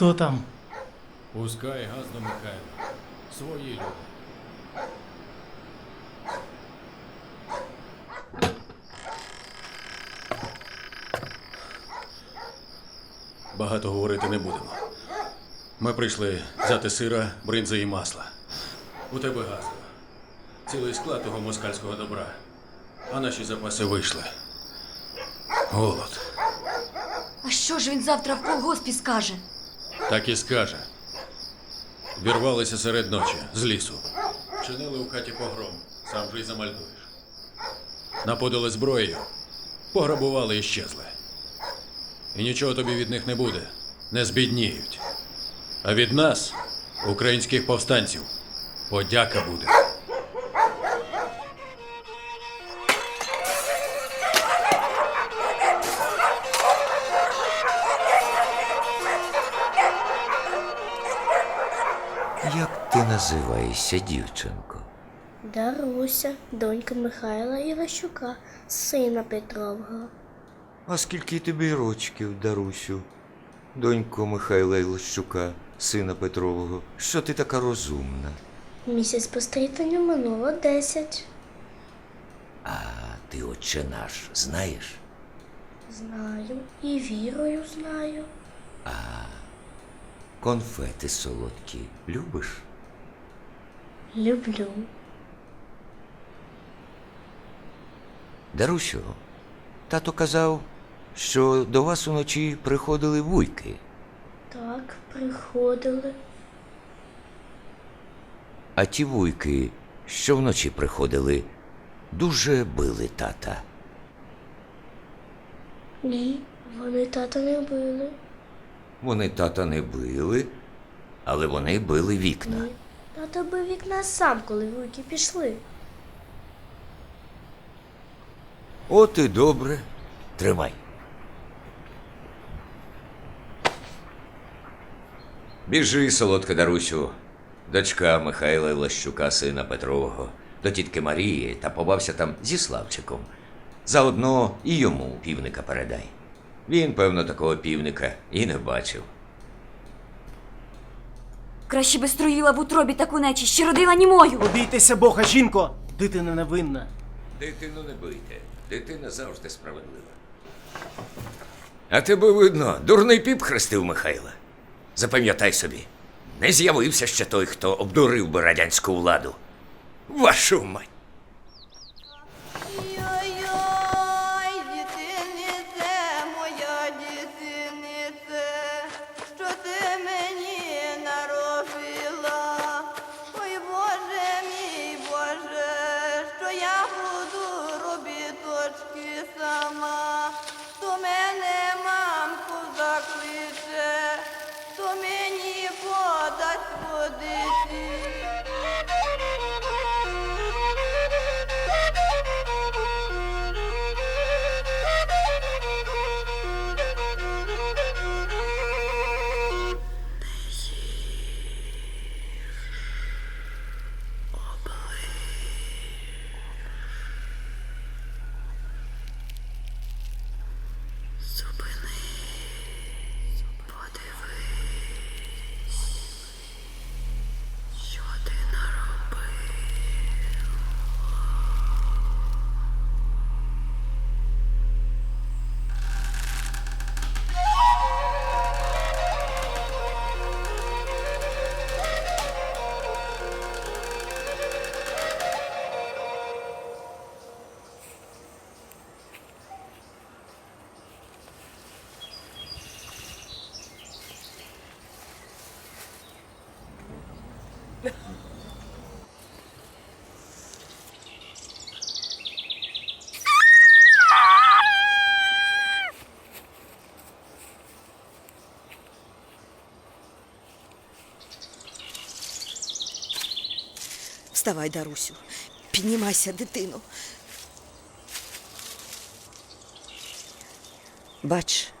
Хто там? Пускай газ до Михайла. Свої люди. Багато говорити не будемо. Ми прийшли взяти сира, бринзи і масла. У тебе газ. Цілий склад того москальського добра. А наші запаси вийшли. Голод. А що ж він завтра в колгоспі скаже? Так і скаже. Вірвалися серед ночі з лісу. Чинили у хаті погром, сам же й замальдуєш. Наподали зброєю, пограбували і щезли. І нічого тобі від них не буде, не збідніють. А від нас, українських повстанців, подяка буде. Називаєшся, дівчинко? Даруся, донька Михайла Іващука, сина Петрового. А скільки тобі рочків, Дарусю? Донько Михайла Ілощука, сина Петрового, що ти така розумна? Місяць по стрітанню минуло десять. А ти, отче наш, знаєш? Знаю і вірою знаю. Конфети солодкі любиш? Люблю. Дарусю, тато казав, що до вас уночі приходили вуйки. Так, приходили. А ті вуйки, що вночі приходили, дуже били тата. Ні, вони тата не били. Вони тата не били, але вони били вікна. Ні. Бив вікна сам, коли вуйки пішли. От і добре. Тримай. Біжи, солодка Дарусю, дочка Михайла Лащука, сина Петрового, до тітки Марії та побався там зі Славчиком. Заодно і йому півника передай. Він, певно, такого півника і не бачив. Краще би струїла в утробі таку нечість, що родила німою. Обійтеся Бога, жінко! Дитина невинна. Дитину не бийте. Дитина завжди справедлива. А тебе видно, дурний піп хрестив Михайла. Запам'ятай собі, не з'явився ще той, хто обдурив би радянську владу. Вашу мать! Вставай, Дарусю, піднімайся, дитино. Бач,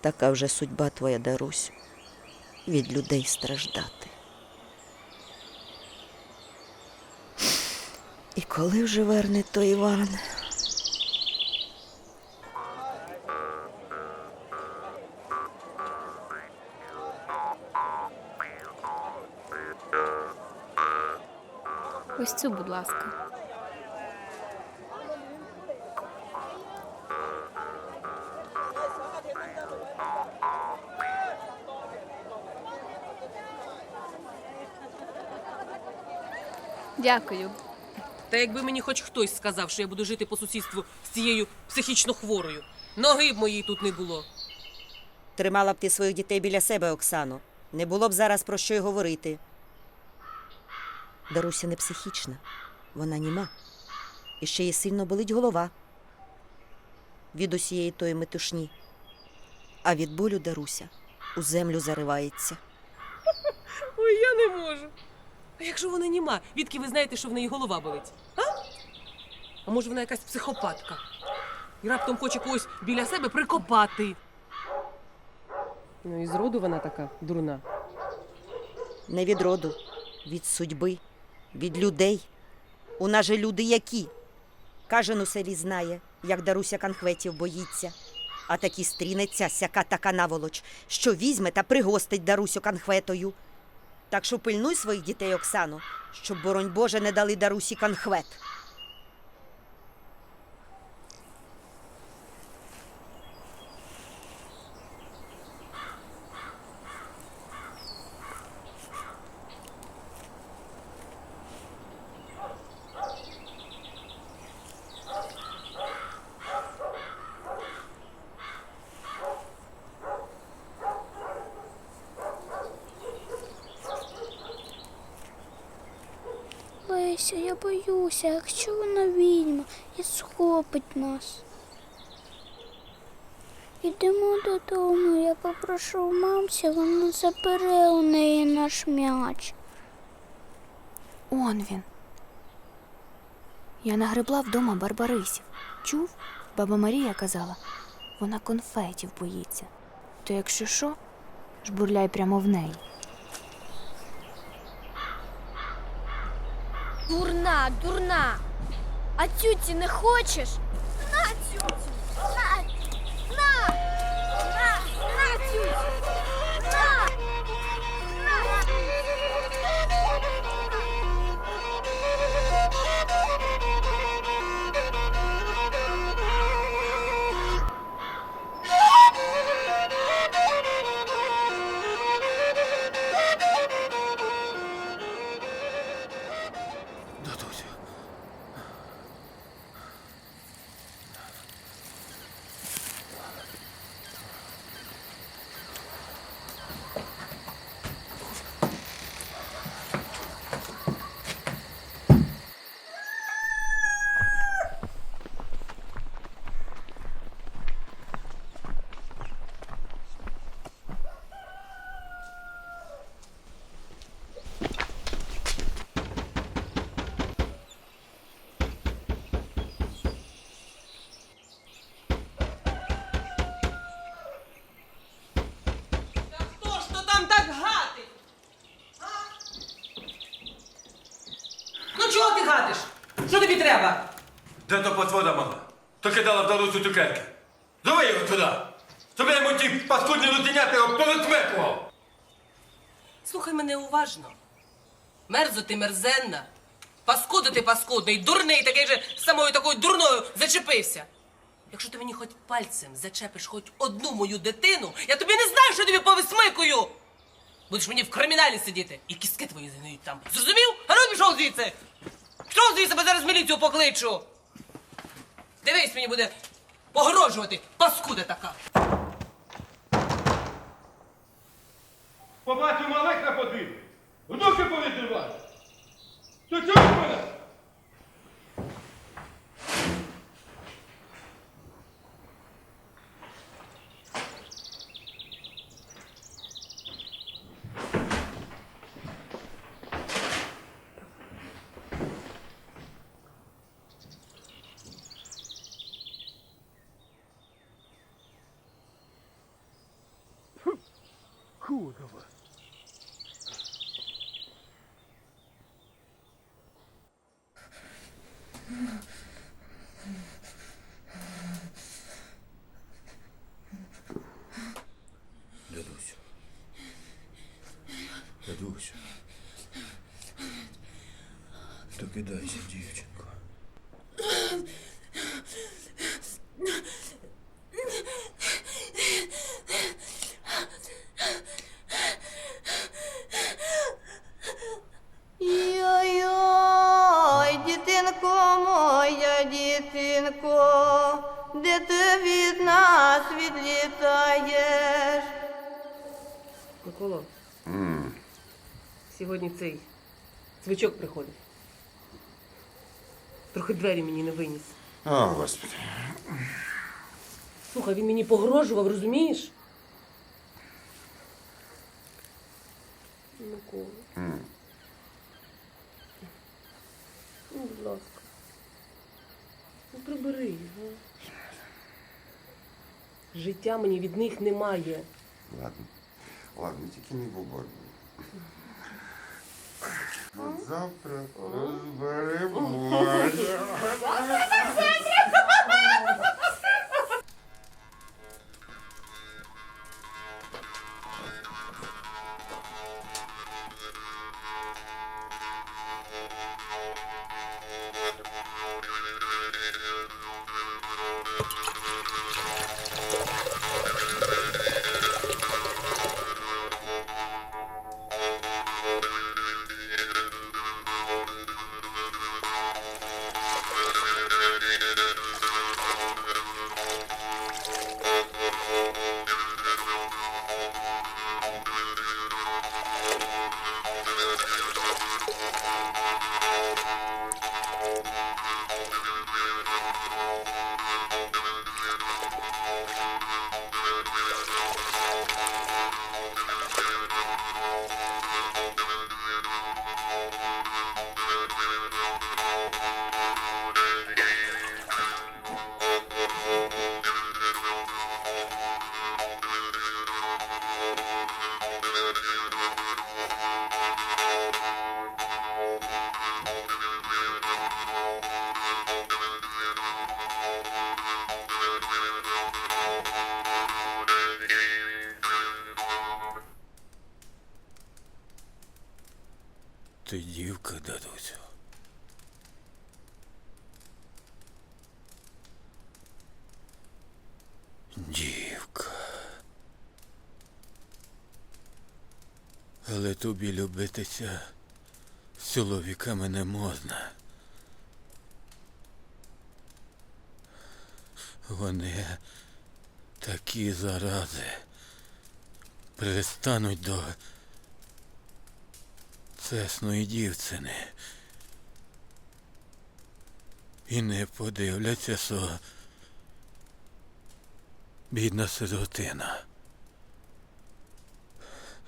така вже судьба твоя, Дарусю, від людей страждати. І коли вже верне той Іван? Ось цю, будь ласка. Дякую. Та якби мені хоч хтось сказав, що я буду жити по сусідству з цією психічно хворою, ноги б моїй тут не було. Тримала б ти своїх дітей біля себе, Оксано. Не було б зараз про що й говорити. Даруся не психічна, вона німа. І ще їй сильно болить голова від усієї тої метушні. А від болю Даруся у землю заривається. Ой, я не можу. А якщо вона німа, відки ви знаєте, що в неї голова болить? А? А може вона якась психопатка? І раптом хоче когось біля себе прикопати. Ну і зроду вона така дурна. Не від роду, від судьби, від людей. У нас же люди які? Кажен у селі знає, як Даруся конхветів боїться. А такі стрінеться сяка така наволоч, що візьме та пригостить Дарусю конхветою. Так що пильнуй своїх дітей, Оксано, щоб, боронь Боже, не дали Дарусі конхвет. Леся, я боюся, якщо вона відьма і схопить нас. Ідемо додому, я попрошу мамці, вона забере у неї наш м'яч. Он він. Я нагребла вдома барбарисів. Чув? Баба Марія казала, вона конфетів боїться. То якщо що, жбурляй прямо в неї. Дурна, дурна. А тюті не хочеш? На тютю. Де то потвора мала? То кидала в Дарусю цукерки. Зови його туди! Щоб я йому ті паскудні лутеняти порозметував! Слухай мене уважно. Мерзо ти мерзенна. Паскуда ти паскудний, дурний, такий же самою такою дурною зачепився. Якщо ти мені хоч пальцем зачепиш хоч одну мою дитину, я тобі не знаю, що тобі повисмикую. Будеш мені в криміналі сидіти і кістки твої згниють там. Зрозумів? А ну пішов звідси! Пішов звідси, бо зараз міліцію покличу. Дивись, мені буде погрожувати, паскуда така. Побачив малих на подвір'ї. Внуки повідривай! То чого мене? Курова. Дядусь. Дядусь. Докидайся, дівчина. Микола. Сьогодні цей звичок приходить. Трохи двері мені не виніс. О, Господи. Слухай, він мені погрожував, розумієш? Микола. Ну, будь ласка. Ну, прибери його. Життя мені від них немає. Ладно, ладно, тільки не бубон. От завтра розберемося. Ти дівка, дадусю. Дівка. Але тобі любитися з чоловіками не можна. Вони такі зарази пристануть до чесної дівчини. І не подивляться, що бідна сиротина.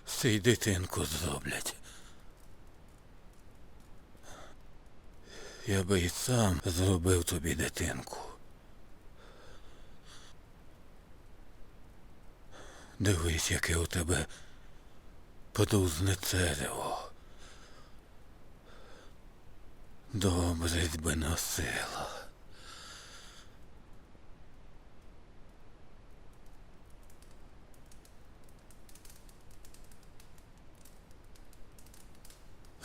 Цей дитинку зроблять. Я би і сам зробив тобі дитинку. Дивись, яке у тебе подузне церево. Добре би носила.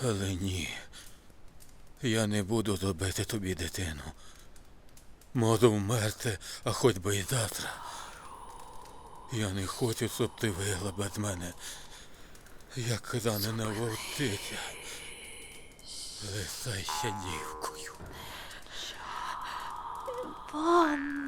Але ні. Я не буду робити тобі дитину. Можу вмерти, а хоч би і завтра. Я не хочу, щоб ти вигла без мене, як ранена вовтиця. Лисайся дівкою. Пан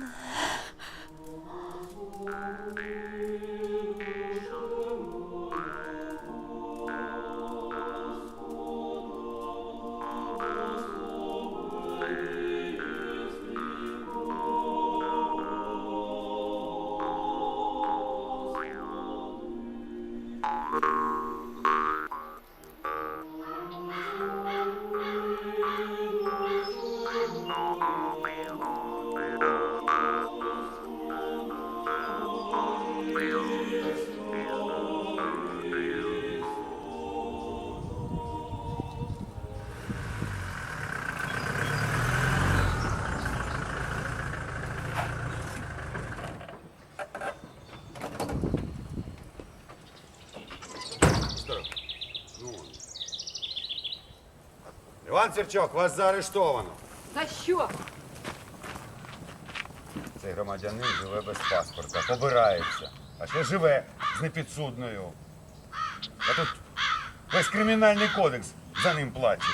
Серчок, вас заарештовано. За що? Цей громадянин живе без паспорта, побирається. А ще живе з непідсудною. А тут весь кримінальний кодекс за ним плаче.